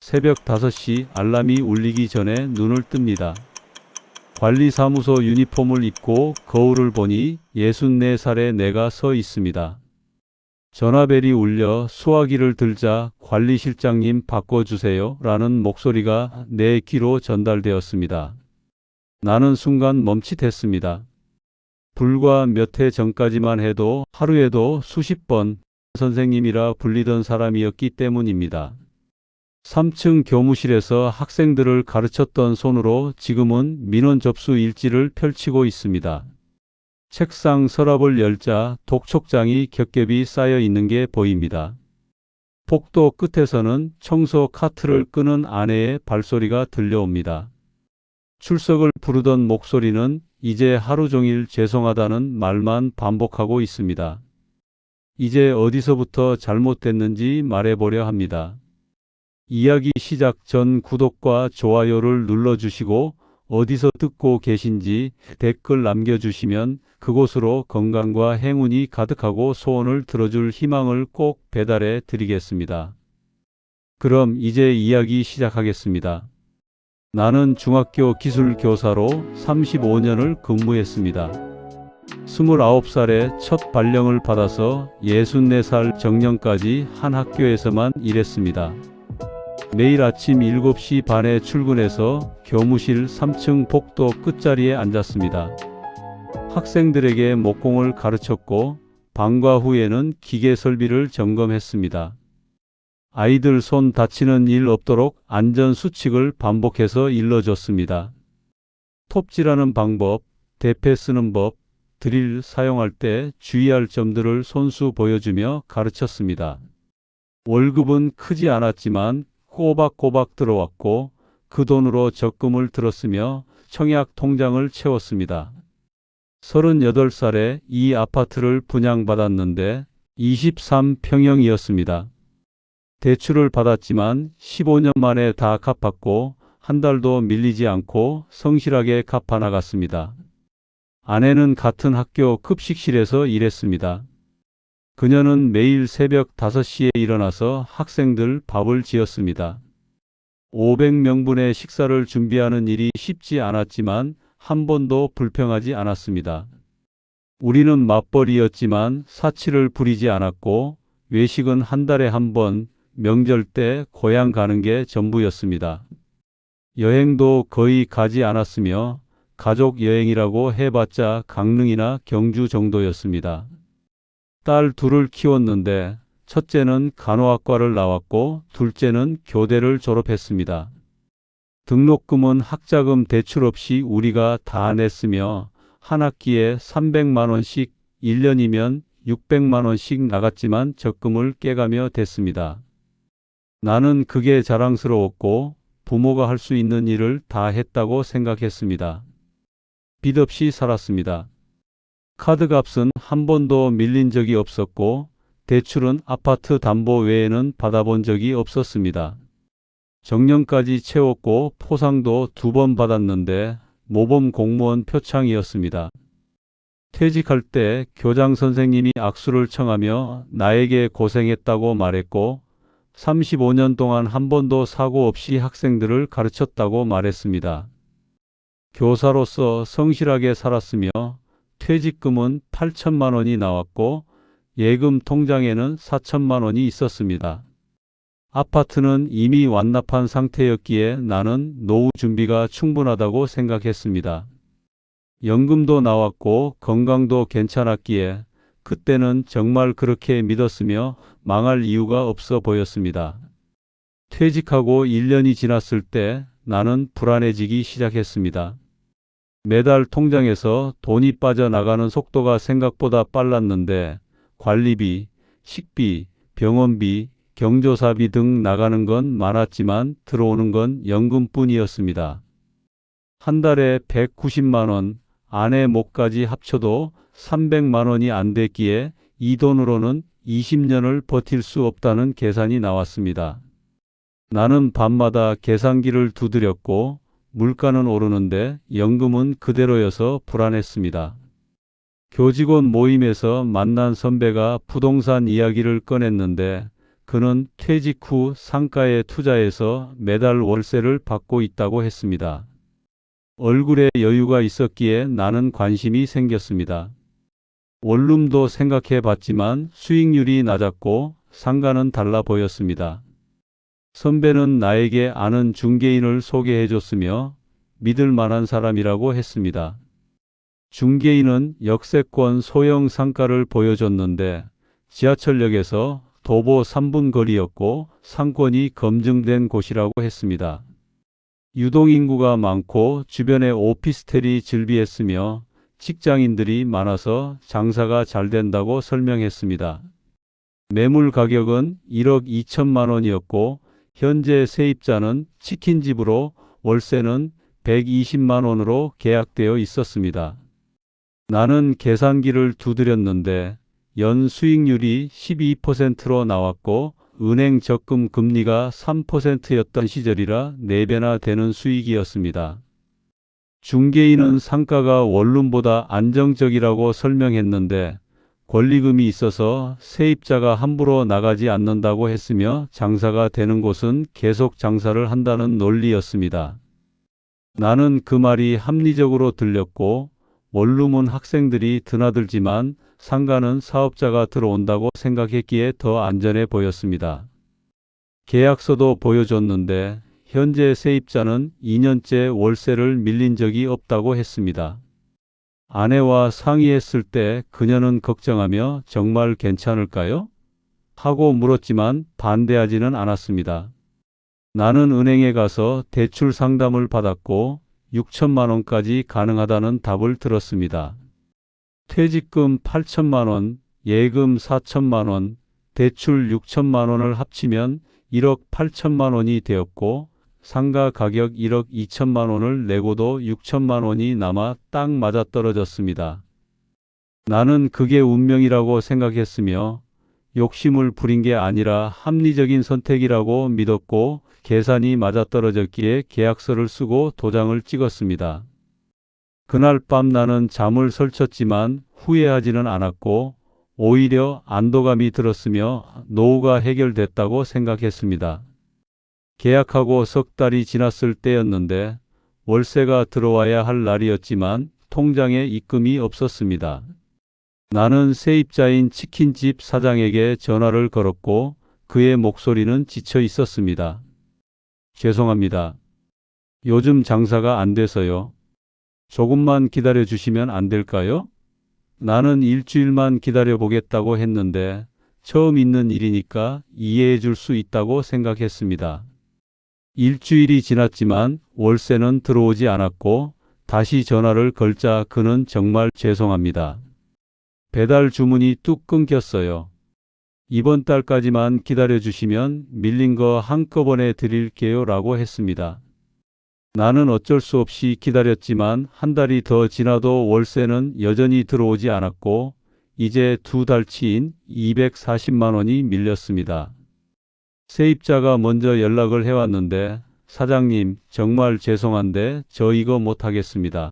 새벽 5시 알람이 울리기 전에 눈을 뜹니다. 관리사무소 유니폼을 입고 거울을 보니 64살의 내가 서 있습니다. 전화벨이 울려 수화기를 들자 관리실장님 바꿔주세요 라는 목소리가 내 귀로 전달되었습니다. 나는 순간 멈칫했습니다. 불과 몇 해 전까지만 해도 하루에도 수십 번 선생님이라 불리던 사람이었기 때문입니다. 3층 교무실에서 학생들을 가르쳤던 손으로 지금은 민원 접수 일지를 펼치고 있습니다. 책상 서랍을 열자 독촉장이 겹겹이 쌓여 있는 게 보입니다. 복도 끝에서는 청소 카트를 끄는 아내의 발소리가 들려옵니다. 출석을 부르던 목소리는 이제 하루 종일 죄송하다는 말만 반복하고 있습니다. 이제 어디서부터 잘못됐는지 말해보려 합니다. 이야기 시작 전 구독과 좋아요를 눌러주시고 어디서 듣고 계신지 댓글 남겨주시면 그곳으로 건강과 행운이 가득하고 소원을 들어줄 희망을 꼭 배달해 드리겠습니다. 그럼 이제 이야기 시작하겠습니다. 나는 중학교 기술교사로 35년을 근무했습니다. 29살에 첫 발령을 받아서 64살 정년까지 한 학교에서만 일했습니다. 매일 아침 7시 반에 출근해서 교무실 3층 복도 끝자리에 앉았습니다. 학생들에게 목공을 가르쳤고 방과 후에는 기계 설비를 점검했습니다. 아이들 손 다치는 일 없도록 안전 수칙을 반복해서 일러줬습니다. 톱질하는 방법, 대패 쓰는 법, 드릴 사용할 때 주의할 점들을 손수 보여주며 가르쳤습니다. 월급은 크지 않았지만 꼬박꼬박 들어왔고 그 돈으로 적금을 들었으며 청약 통장을 채웠습니다. 38살에 이 아파트를 분양받았는데 23평형이었습니다. 대출을 받았지만 15년 만에 다 갚았고 한 달도 밀리지 않고 성실하게 갚아 나갔습니다. 아내는 같은 학교 급식실에서 일했습니다. 그녀는 매일 새벽 5시에 일어나서 학생들 밥을 지었습니다. 500명분의 식사를 준비하는 일이 쉽지 않았지만 한 번도 불평하지 않았습니다. 우리는 맞벌이였지만 사치를 부리지 않았고 외식은 한 달에 한 번, 명절 때 고향 가는 게 전부였습니다. 여행도 거의 가지 않았으며 가족 여행이라고 해봤자 강릉이나 경주 정도였습니다. 딸 둘을 키웠는데 첫째는 간호학과를 나왔고 둘째는 교대를 졸업했습니다. 등록금은 학자금 대출 없이 우리가 다 냈으며 한 학기에 300만 원씩 1년이면 600만 원씩 나갔지만 적금을 깨가며 됐습니다. 나는 그게 자랑스러웠고 부모가 할 수 있는 일을 다 했다고 생각했습니다. 빚 없이 살았습니다. 카드 값은 한 번도 밀린 적이 없었고 대출은 아파트 담보 외에는 받아본 적이 없었습니다. 정년까지 채웠고 포상도 두 번 받았는데 모범 공무원 표창이었습니다. 퇴직할 때 교장 선생님이 악수를 청하며 나에게 고생했다고 말했고 35년 동안 한 번도 사고 없이 학생들을 가르쳤다고 말했습니다. 교사로서 성실하게 살았으며 퇴직금은 8천만 원이 나왔고 예금 통장에는 4천만 원이 있었습니다. 아파트는 이미 완납한 상태였기에 나는 노후 준비가 충분하다고 생각했습니다. 연금도 나왔고 건강도 괜찮았기에 그때는 정말 그렇게 믿었으며 망할 이유가 없어 보였습니다. 퇴직하고 1년이 지났을 때 나는 불안해지기 시작했습니다. 매달 통장에서 돈이 빠져나가는 속도가 생각보다 빨랐는데 관리비, 식비, 병원비, 경조사비 등 나가는 건 많았지만 들어오는 건 연금뿐이었습니다. 한 달에 190만 원, 아내 목까지 합쳐도 300만 원이 안 됐기에 이 돈으로는 20년을 버틸 수 없다는 계산이 나왔습니다. 나는 밤마다 계산기를 두드렸고 물가는 오르는데 연금은 그대로여서 불안했습니다. 교직원 모임에서 만난 선배가 부동산 이야기를 꺼냈는데 그 그는 퇴직 후 상가에 투자해서 매달 월세를 받고 있다고 했습니다. 얼굴에 여유가 있었기에 나는 관심이 생겼습니다. 원룸도 생각해 봤지만 수익률이 낮았고 상가는 달라 보였습니다. 선배는 나에게 아는 중개인을 소개해 줬으며 믿을 만한 사람이라고 했습니다. 중개인은 역세권 소형 상가를 보여줬는데 지하철역에서 도보 3분 거리였고 상권이 검증된 곳이라고 했습니다. 유동인구가 많고 주변에 오피스텔이 즐비했으며 직장인들이 많아서 장사가 잘 된다고 설명했습니다. 매물 가격은 1억 2천만 원이었고 현재 세입자는 치킨집으로 월세는 120만 원으로 계약되어 있었습니다. 나는 계산기를 두드렸는데 연 수익률이 12%로 나왔고 은행 적금 금리가 3%였던 시절이라 4배나 되는 수익이었습니다. 중개인은 상가가 원룸보다 안정적이라고 설명했는데 권리금이 있어서 세입자가 함부로 나가지 않는다고 했으며 장사가 되는 곳은 계속 장사를 한다는 논리였습니다. 나는 그 말이 합리적으로 들렸고 원룸은 학생들이 드나들지만 상가는 사업자가 들어온다고 생각했기에 더 안전해 보였습니다. 계약서도 보여줬는데 현재 세입자는 2년째 월세를 밀린 적이 없다고 했습니다. 아내와 상의했을 때 그녀는 걱정하며 정말 괜찮을까요? 하고 물었지만 반대하지는 않았습니다. 나는 은행에 가서 대출 상담을 받았고 6천만 원까지 가능하다는 답을 들었습니다. 퇴직금 8천만 원, 예금 4천만 원, 대출 6천만 원을 합치면 1억 8천만 원이 되었고 상가 가격 1억 2천만 원을 내고도 6천만 원이 남아 딱 맞아 떨어졌습니다. 나는 그게 운명이라고 생각했으며 욕심을 부린 게 아니라 합리적인 선택이라고 믿었고 계산이 맞아떨어졌기에 계약서를 쓰고 도장을 찍었습니다. 그날 밤 나는 잠을 설쳤지만 후회하지는 않았고 오히려 안도감이 들었으며 노후가 해결됐다고 생각했습니다. 계약하고 석 달이 지났을 때였는데 월세가 들어와야 할 날이었지만 통장에 입금이 없었습니다. 나는 세입자인 치킨집 사장에게 전화를 걸었고 그의 목소리는 지쳐 있었습니다. 죄송합니다. 요즘 장사가 안 돼서요. 조금만 기다려 주시면 안 될까요? 나는 일주일만 기다려 보겠다고 했는데 처음 있는 일이니까 이해해 줄 수 있다고 생각했습니다. 일주일이 지났지만 월세는 들어오지 않았고 다시 전화를 걸자 그는 정말 죄송합니다. 배달 주문이 뚝 끊겼어요. 이번 달까지만 기다려 주시면 밀린 거 한꺼번에 드릴게요 라고 했습니다. 나는 어쩔 수 없이 기다렸지만 한 달이 더 지나도 월세는 여전히 들어오지 않았고 이제 두 달치인 240만 원이 밀렸습니다. 세입자가 먼저 연락을 해왔는데 사장님 정말 죄송한데 저 이거 못하겠습니다.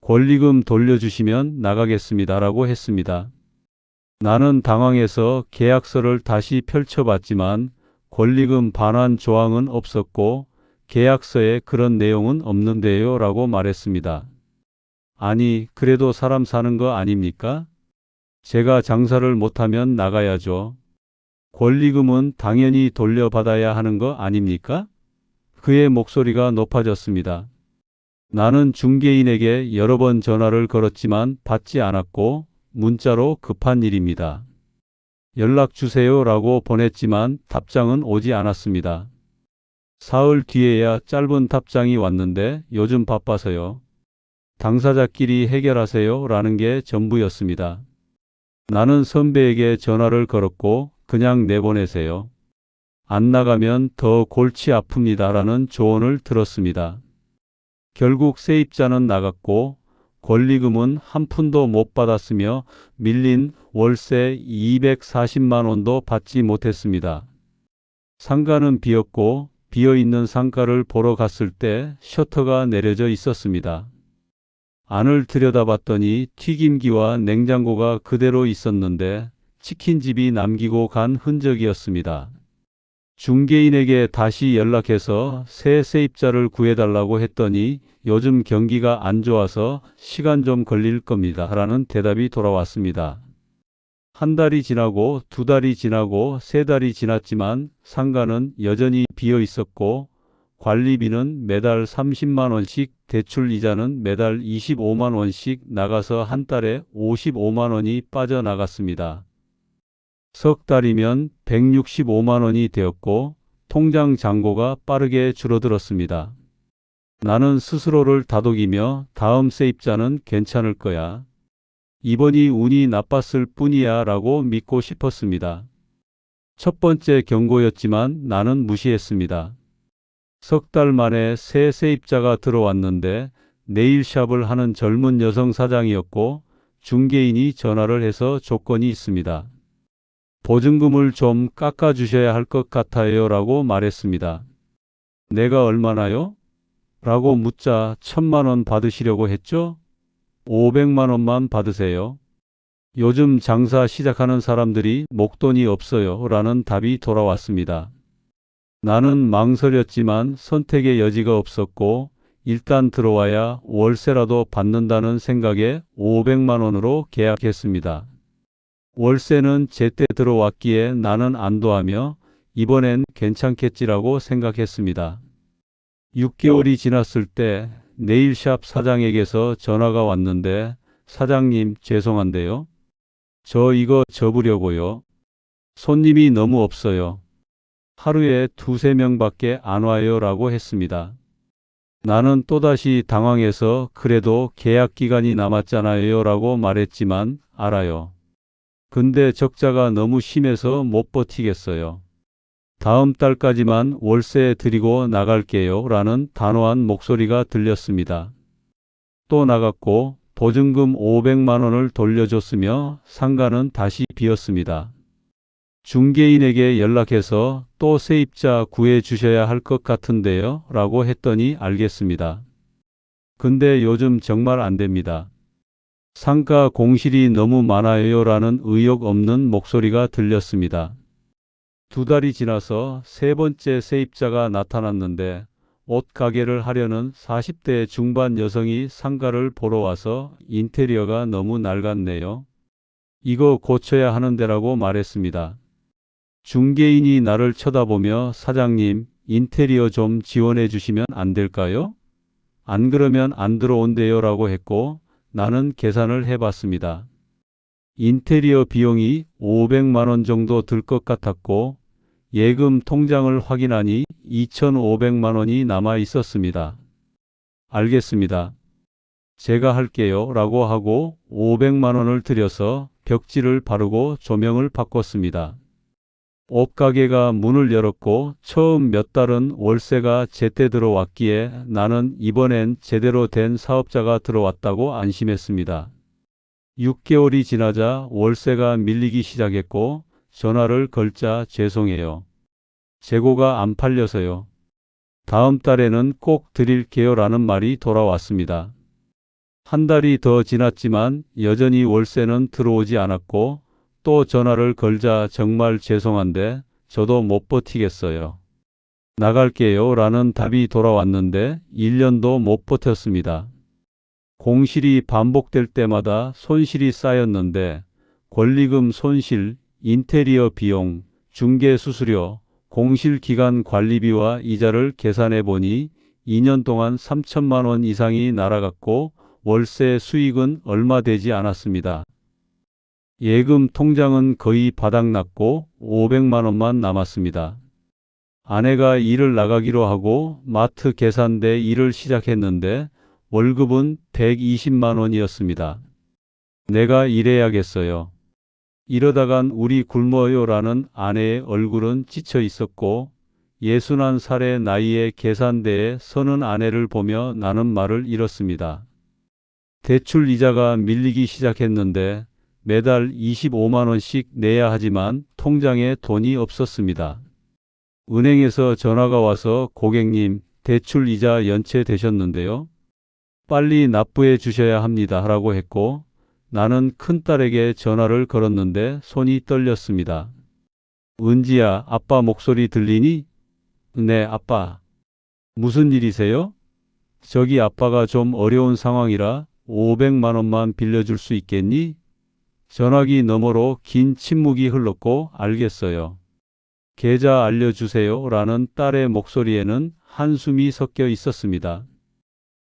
권리금 돌려주시면 나가겠습니다 라고 했습니다. 나는 당황해서 계약서를 다시 펼쳐봤지만 권리금 반환 조항은 없었고 계약서에 그런 내용은 없는데요 라고 말했습니다. 아니, 그래도 사람 사는 거 아닙니까? 제가 장사를 못하면 나가야죠. 권리금은 당연히 돌려받아야 하는 거 아닙니까? 그의 목소리가 높아졌습니다. 나는 중개인에게 여러 번 전화를 걸었지만 받지 않았고 문자로 급한 일입니다. 연락 주세요 라고 보냈지만 답장은 오지 않았습니다. 사흘 뒤에야 짧은 답장이 왔는데 요즘 바빠서요. 당사자끼리 해결하세요 라는 게 전부였습니다. 나는 선배에게 전화를 걸었고 그냥 내보내세요. 안 나가면 더 골치 아픕니다 라는 조언을 들었습니다. 결국 세입자는 나갔고 권리금은 한 푼도 못 받았으며 밀린 월세 240만 원도 받지 못했습니다. 상가는 비었고 비어있는 상가를 보러 갔을 때 셔터가 내려져 있었습니다. 안을 들여다봤더니 튀김기와 냉장고가 그대로 있었는데 치킨집이 남기고 간 흔적이었습니다. 중개인에게 다시 연락해서 새 세입자를 구해달라고 했더니 요즘 경기가 안 좋아서 시간 좀 걸릴 겁니다. 라는 대답이 돌아왔습니다. 한 달이 지나고 두 달이 지나고 세 달이 지났지만 상가는 여전히 비어 있었고 관리비는 매달 30만 원씩 대출 이자는 매달 25만 원씩 나가서 한 달에 55만 원이 빠져나갔습니다. 석 달이면 165만 원이 되었고 통장 잔고가 빠르게 줄어들었습니다. 나는 스스로를 다독이며 다음 세입자는 괜찮을 거야. 이번이 운이 나빴을 뿐이야 라고 믿고 싶었습니다. 첫 번째 경고였지만 나는 무시했습니다. 석 달 만에 새 세입자가 들어왔는데 네일샵을 하는 젊은 여성 사장이었고 중개인이 전화를 해서 조건이 있습니다. 보증금을 좀 깎아주셔야 할 것 같아요 라고 말했습니다. 내가 얼마나요? 라고 묻자 천만 원 받으시려고 했죠? 500만 원만 받으세요. 요즘 장사 시작하는 사람들이 목돈이 없어요. 라는 답이 돌아왔습니다. 나는 망설였지만 선택의 여지가 없었고 일단 들어와야 월세라도 받는다는 생각에 500만 원으로 계약했습니다. 월세는 제때 들어왔기에 나는 안도하며 이번엔 괜찮겠지라고 생각했습니다. 6개월이 지났을 때 네일샵 사장에게서 전화가 왔는데 사장님 죄송한데요. 저 이거 접으려고요. 손님이 너무 없어요. 하루에 두세 명밖에 안 와요 라고 했습니다. 나는 또다시 당황해서 그래도 계약 기간이 남았잖아요 라고 말했지만 알아요. 근데 적자가 너무 심해서 못 버티겠어요. 다음 달까지만 월세 드리고 나갈게요. 라는 단호한 목소리가 들렸습니다. 또 나갔고 보증금 500만 원을 돌려줬으며 상가는 다시 비었습니다. 중개인에게 연락해서 또 세입자 구해 주셔야 할 것 같은데요. 라고 했더니 알겠습니다. 근데 요즘 정말 안 됩니다. 상가 공실이 너무 많아요 라는 의욕 없는 목소리가 들렸습니다. 두 달이 지나서 세 번째 세입자가 나타났는데 옷 가게를 하려는 40대 중반 여성이 상가를 보러 와서 인테리어가 너무 낡았네요. 이거 고쳐야 하는데라고 말했습니다. 중개인이 나를 쳐다보며 사장님, 인테리어 좀 지원해 주시면 안 될까요? 안 그러면 안 들어온대요 라고 했고 나는 계산을 해봤습니다. 인테리어 비용이 500만 원 정도 들 것 같았고 예금 통장을 확인하니 2,500만 원이 남아 있었습니다. 알겠습니다. 제가 할게요 라고 하고 500만 원을 들여서 벽지를 바르고 조명을 바꿨습니다. 옷가게가 문을 열었고 처음 몇 달은 월세가 제때 들어왔기에 나는 이번엔 제대로 된 사업자가 들어왔다고 안심했습니다. 6개월이 지나자 월세가 밀리기 시작했고 전화를 걸자 죄송해요. 재고가 안 팔려서요. 다음 달에는 꼭 드릴게요 라는 말이 돌아왔습니다. 한 달이 더 지났지만 여전히 월세는 들어오지 않았고 또 전화를 걸자 정말 죄송한데 저도 못 버티겠어요. 나갈게요 라는 답이 돌아왔는데 1년도 못 버텼습니다. 공실이 반복될 때마다 손실이 쌓였는데 권리금 손실, 인테리어 비용, 중개 수수료, 공실 기간 관리비와 이자를 계산해 보니 2년 동안 3천만 원 이상이 날아갔고 월세 수익은 얼마 되지 않았습니다. 예금 통장은 거의 바닥났고 500만 원만 남았습니다. 아내가 일을 나가기로 하고 마트 계산대 일을 시작했는데 월급은 120만 원이었습니다. 내가 일해야겠어요. 이러다간 우리 굶어요라는 아내의 얼굴은 지쳐 있었고 예순한 살의 나이에 계산대에 서는 아내를 보며 나는 말을 잃었습니다. 대출 이자가 밀리기 시작했는데 매달 25만 원씩 내야 하지만 통장에 돈이 없었습니다. 은행에서 전화가 와서 고객님 대출 이자 연체되셨는데요. 빨리 납부해 주셔야 합니다. 라고 했고 나는 큰딸에게 전화를 걸었는데 손이 떨렸습니다. 은지야, 아빠 목소리 들리니? 네, 아빠. 무슨 일이세요? 저기 아빠가 좀 어려운 상황이라 500만 원만 빌려줄 수 있겠니? 전화기 너머로 긴 침묵이 흘렀고 알겠어요. 계좌 알려주세요. 라는 딸의 목소리에는 한숨이 섞여 있었습니다.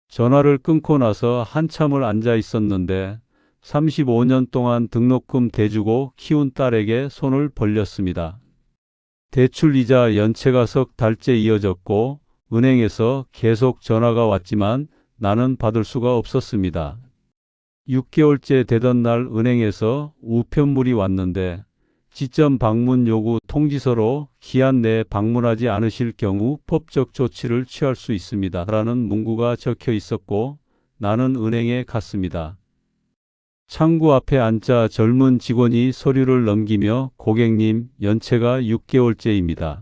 전화를 끊고 나서 한참을 앉아 있었는데 35년 동안 등록금 대주고 키운 딸에게 손을 벌렸습니다. 대출 이자 연체가 석 달째 이어졌고 은행에서 계속 전화가 왔지만 나는 받을 수가 없었습니다. 6개월째 되던 날 은행에서 우편물이 왔는데 지점 방문 요구 통지서로 기한 내에 방문하지 않으실 경우 법적 조치를 취할 수 있습니다. 라는 문구가 적혀 있었고 나는 은행에 갔습니다. 창구 앞에 앉자 젊은 직원이 서류를 넘기며 고객님 연체가 6개월째입니다.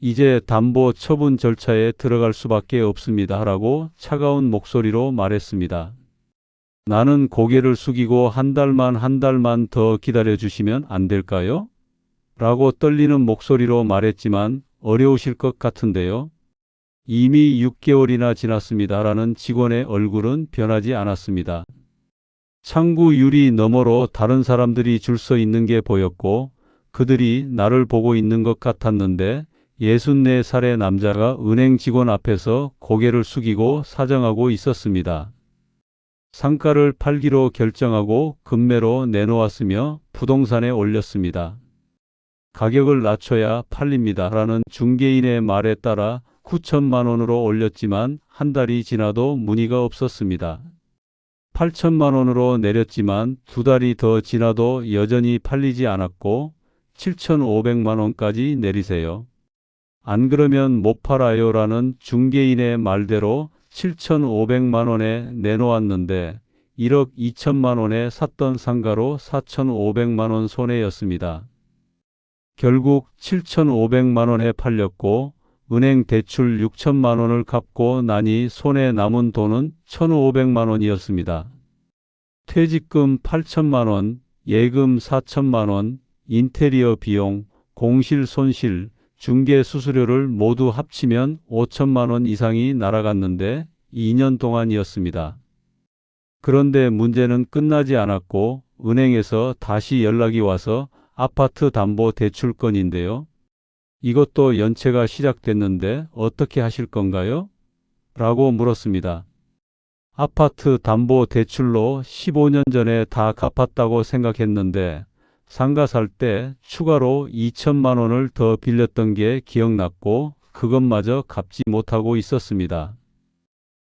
이제 담보 처분 절차에 들어갈 수밖에 없습니다. 라고 차가운 목소리로 말했습니다. 나는 고개를 숙이고 한 달만 한 달만 더 기다려 주시면 안 될까요? 라고 떨리는 목소리로 말했지만 어려우실 것 같은데요. 이미 6개월이나 지났습니다. 라는 직원의 얼굴은 변하지 않았습니다. 창구 유리 너머로 다른 사람들이 줄 서 있는 게 보였고 그들이 나를 보고 있는 것 같았는데 64살의 남자가 은행 직원 앞에서 고개를 숙이고 사정하고 있었습니다. 상가를 팔기로 결정하고 금매로 내놓았으며 부동산에 올렸습니다. 가격을 낮춰야 팔립니다. 라는 중개인의 말에 따라 9천만 원으로 올렸지만 한 달이 지나도 문의가 없었습니다. 8천만 원으로 내렸지만 두 달이 더 지나도 여전히 팔리지 않았고 7,500만 원까지 내리세요. 안 그러면 못 팔아요 라는 중개인의 말대로 7,500만 원에 내놓았는데 1억 2천만 원에 샀던 상가로 4,500만 원 손해였습니다. 결국 7,500만 원에 팔렸고 은행 대출 6천만 원을 갚고 나니 손에 남은 돈은 1,500만 원이었습니다. 퇴직금 8천만 원, 예금 4천만 원, 인테리어 비용, 공실 손실, 중개 수수료를 모두 합치면 5천만 원 이상이 날아갔는데 2년 동안이었습니다. 그런데 문제는 끝나지 않았고 은행에서 다시 연락이 와서 아파트 담보 대출 건인데요. 이것도 연체가 시작됐는데 어떻게 하실 건가요? 라고 물었습니다. 아파트 담보 대출로 15년 전에 다 갚았다고 생각했는데 상가 살 때 추가로 2천만 원을 더 빌렸던 게 기억났고 그것마저 갚지 못하고 있었습니다.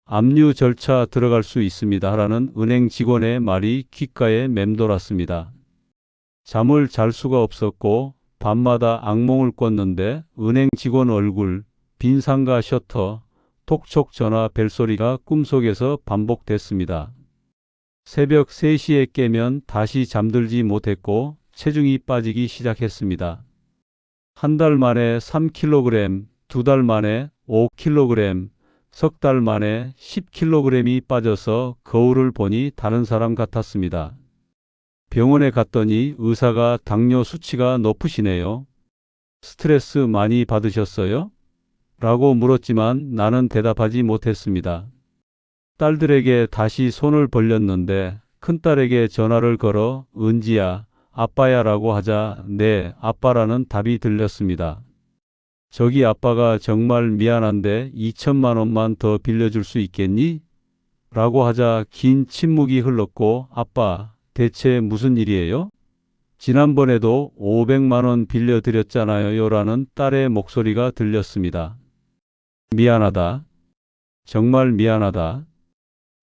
압류 절차 들어갈 수 있습니다. 라는 은행 직원의 말이 귓가에 맴돌았습니다. 잠을 잘 수가 없었고 밤마다 악몽을 꿨는데 은행 직원 얼굴, 빈 상가 셔터, 톡촉 전화 벨소리가 꿈속에서 반복됐습니다. 새벽 3시에 깨면 다시 잠들지 못했고 체중이 빠지기 시작했습니다. 한 달 만에 3kg, 두 달 만에 5kg, 석 달 만에 10kg이 빠져서 거울을 보니 다른 사람 같았습니다. 병원에 갔더니 의사가 당뇨 수치가 높으시네요. 스트레스 많이 받으셨어요? 라고 물었지만 나는 대답하지 못했습니다. 딸들에게 다시 손을 벌렸는데 큰딸에게 전화를 걸어 은지야, 아빠야 라고 하자 네, 아빠라는 답이 들렸습니다. 저기 아빠가 정말 미안한데 2천만 원만 더 빌려줄 수 있겠니? 라고 하자 긴 침묵이 흘렀고 아빠, 대체 무슨 일이에요? 지난번에도 500만 원 빌려드렸잖아요. 라는 딸의 목소리가 들렸습니다. 미안하다. 정말 미안하다.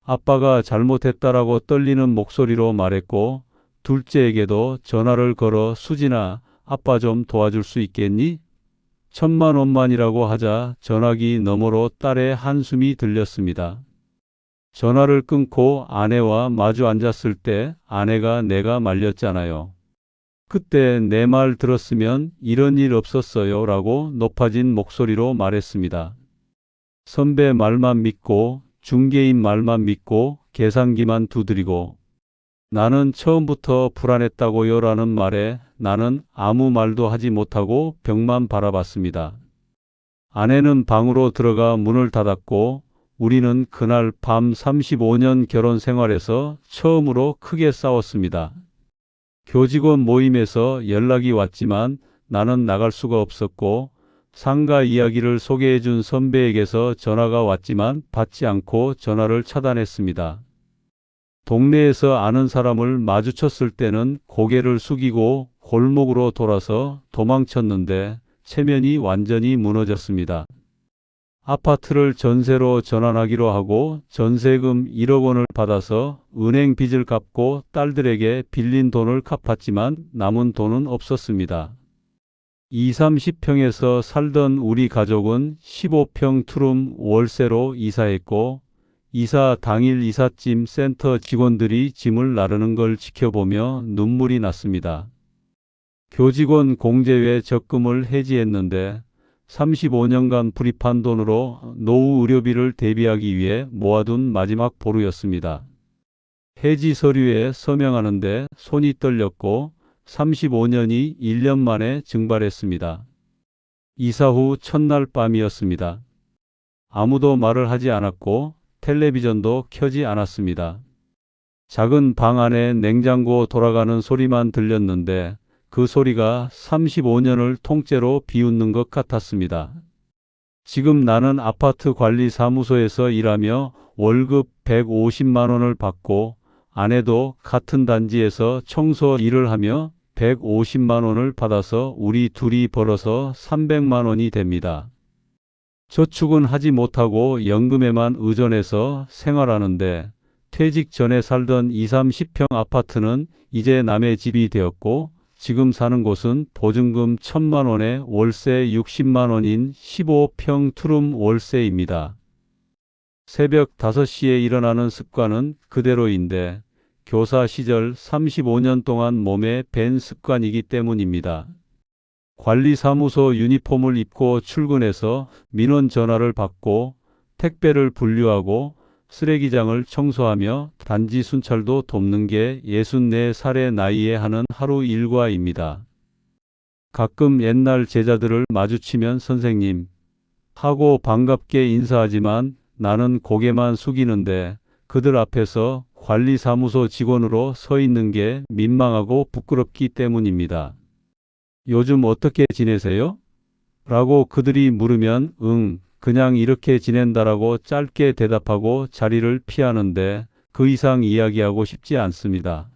아빠가 잘못했다라고 떨리는 목소리로 말했고 둘째에게도 전화를 걸어 수진아 아빠 좀 도와줄 수 있겠니? 천만 원만이라고 하자 전화기 너머로 딸의 한숨이 들렸습니다. 전화를 끊고 아내와 마주 앉았을 때 아내가 내가 말렸잖아요. 그때 내 말 들었으면 이런 일 없었어요 라고 높아진 목소리로 말했습니다. 선배 말만 믿고 중개인 말만 믿고 계산기만 두드리고 나는 처음부터 불안했다고요 라는 말에 나는 아무 말도 하지 못하고 벽만 바라봤습니다. 아내는 방으로 들어가 문을 닫았고 우리는 그날 밤 35년 결혼 생활에서 처음으로 크게 싸웠습니다. 교직원 모임에서 연락이 왔지만 나는 나갈 수가 없었고 상가 이야기를 소개해 준 선배에게서 전화가 왔지만 받지 않고 전화를 차단했습니다. 동네에서 아는 사람을 마주쳤을 때는 고개를 숙이고 골목으로 돌아서 도망쳤는데 체면이 완전히 무너졌습니다. 아파트를 전세로 전환하기로 하고 전세금 1억 원을 받아서 은행 빚을 갚고 딸들에게 빌린 돈을 갚았지만 남은 돈은 없었습니다. 2, 30평에서 살던 우리 가족은 15평 투룸 월세로 이사했고 이사 당일 이삿짐 센터 직원들이 짐을 나르는 걸 지켜보며 눈물이 났습니다. 교직원 공제회 적금을 해지했는데 35년간 불입한 돈으로 노후 의료비를 대비하기 위해 모아둔 마지막 보루였습니다. 해지 서류에 서명하는데 손이 떨렸고 35년이 1년 만에 증발했습니다. 이사 후 첫날 밤이었습니다. 아무도 말을 하지 않았고 텔레비전도 켜지 않았습니다. 작은 방 안에 냉장고 돌아가는 소리만 들렸는데 그 소리가 35년을 통째로 비웃는 것 같았습니다. 지금 나는 아파트 관리 사무소에서 일하며 월급 150만 원을 받고 아내도 같은 단지에서 청소 일을 하며 150만 원을 받아서 우리 둘이 벌어서 300만 원이 됩니다. 저축은 하지 못하고 연금에만 의존해서 생활하는데 퇴직 전에 살던 2, 30평 아파트는 이제 남의 집이 되었고 지금 사는 곳은 보증금 1000만 원에 월세 60만 원인 15평 투룸 월세입니다. 새벽 5시에 일어나는 습관은 그대로인데 교사 시절 35년 동안 몸에 밴 습관이기 때문입니다. 관리사무소 유니폼을 입고 출근해서 민원 전화를 받고 택배를 분류하고 쓰레기장을 청소하며 단지 순찰도 돕는 게 64살의 나이에 하는 하루 일과입니다. 가끔 옛날 제자들을 마주치면 선생님 하고 반갑게 인사하지만 나는 고개만 숙이는데 그들 앞에서 관리사무소 직원으로 서 있는 게 민망하고 부끄럽기 때문입니다. 요즘 어떻게 지내세요? 라고 그들이 물으면 응, 그냥 이렇게 지낸다라고 짧게 대답하고 자리를 피하는데 그 이상 이야기하고 싶지 않습니다.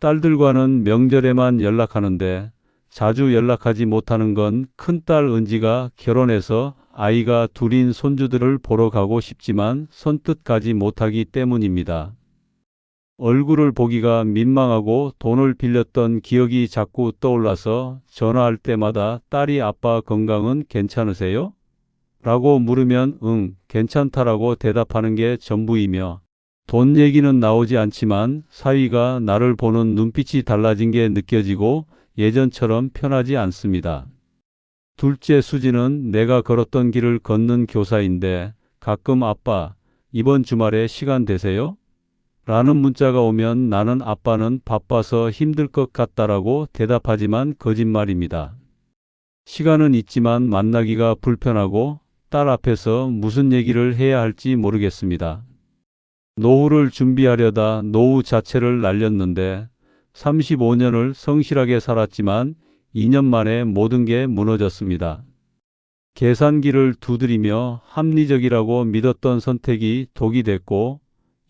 딸들과는 명절에만 연락하는데 자주 연락하지 못하는 건 큰딸 은지가 결혼해서 아이가 둘인 손주들을 보러 가고 싶지만 선뜻 가지 못하기 때문입니다. 얼굴을 보기가 민망하고 돈을 빌렸던 기억이 자꾸 떠올라서 전화할 때마다 딸이 아빠 건강은 괜찮으세요? 라고 물으면 응, 괜찮다라고 대답하는 게 전부이며 돈 얘기는 나오지 않지만 사위가 나를 보는 눈빛이 달라진 게 느껴지고 예전처럼 편하지 않습니다. 둘째 수지는 내가 걸었던 길을 걷는 교사인데 가끔 아빠, 이번 주말에 시간 되세요? 라는 문자가 오면 나는 아빠는 바빠서 힘들 것 같다라고 대답하지만 거짓말입니다. 시간은 있지만 만나기가 불편하고 딸 앞에서 무슨 얘기를 해야 할지 모르겠습니다. 노후를 준비하려다 노후 자체를 날렸는데 35년을 성실하게 살았지만 2년 만에 모든 게 무너졌습니다. 계산기를 두드리며 합리적이라고 믿었던 선택이 독이 됐고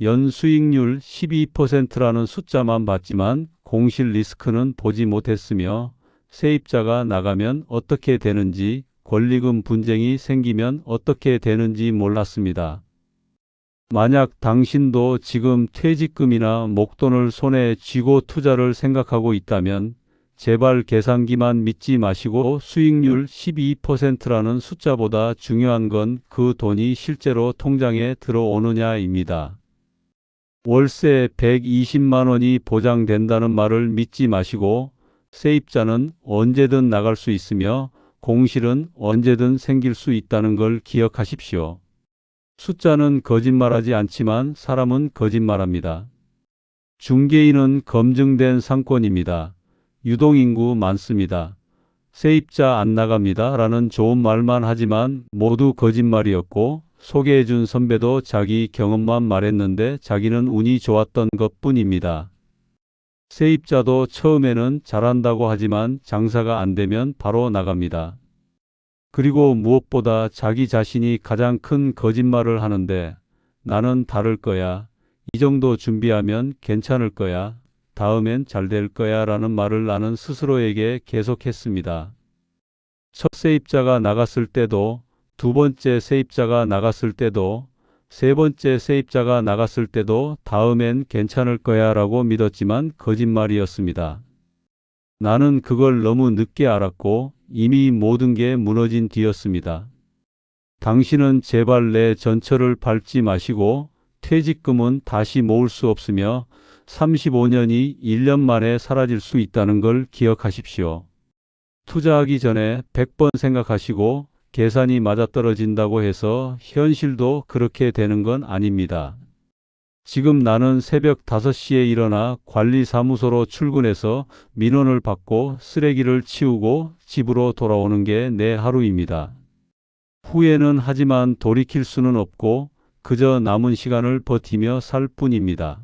연수익률 12%라는 숫자만 봤지만 공실 리스크는 보지 못했으며 세입자가 나가면 어떻게 되는지 권리금 분쟁이 생기면 어떻게 되는지 몰랐습니다. 만약 당신도 지금 퇴직금이나 목돈을 손에 쥐고 투자를 생각하고 있다면 제발 계산기만 믿지 마시고 수익률 12%라는 숫자보다 중요한 건 그 돈이 실제로 통장에 들어오느냐입니다. 월세 120만 원이 보장된다는 말을 믿지 마시고 세입자는 언제든 나갈 수 있으며 공실은 언제든 생길 수 있다는 걸 기억하십시오. 숫자는 거짓말하지 않지만 사람은 거짓말합니다. 중개인은 검증된 상권입니다. 유동인구 많습니다. 세입자 안 나갑니다. 라는 좋은 말만 하지만 모두 거짓말이었고 소개해준 선배도 자기 경험만 말했는데 자기는 운이 좋았던 것 뿐입니다. 세입자도 처음에는 잘한다고 하지만 장사가 안 되면 바로 나갑니다. 그리고 무엇보다 자기 자신이 가장 큰 거짓말을 하는데 나는 다를 거야. 이 정도 준비하면 괜찮을 거야. 다음엔 잘 될 거야 라는 말을 나는 스스로에게 계속했습니다. 첫 세입자가 나갔을 때도 두 번째 세입자가 나갔을 때도 세 번째 세입자가 나갔을 때도 다음엔 괜찮을 거야 라고 믿었지만 거짓말이었습니다. 나는 그걸 너무 늦게 알았고 이미 모든 게 무너진 뒤였습니다. 당신은 제발 내 전철을 밟지 마시고 퇴직금은 다시 모을 수 없으며 35년이 1년 만에 사라질 수 있다는 걸 기억하십시오. 투자하기 전에 100번 생각하시고 계산이 맞아떨어진다고 해서 현실도 그렇게 되는 건 아닙니다. 지금 나는 새벽 5시에 일어나 관리사무소로 출근해서 민원을 받고 쓰레기를 치우고 집으로 돌아오는 게 내 하루입니다. 후회는 하지만 돌이킬 수는 없고 그저 남은 시간을 버티며 살 뿐입니다.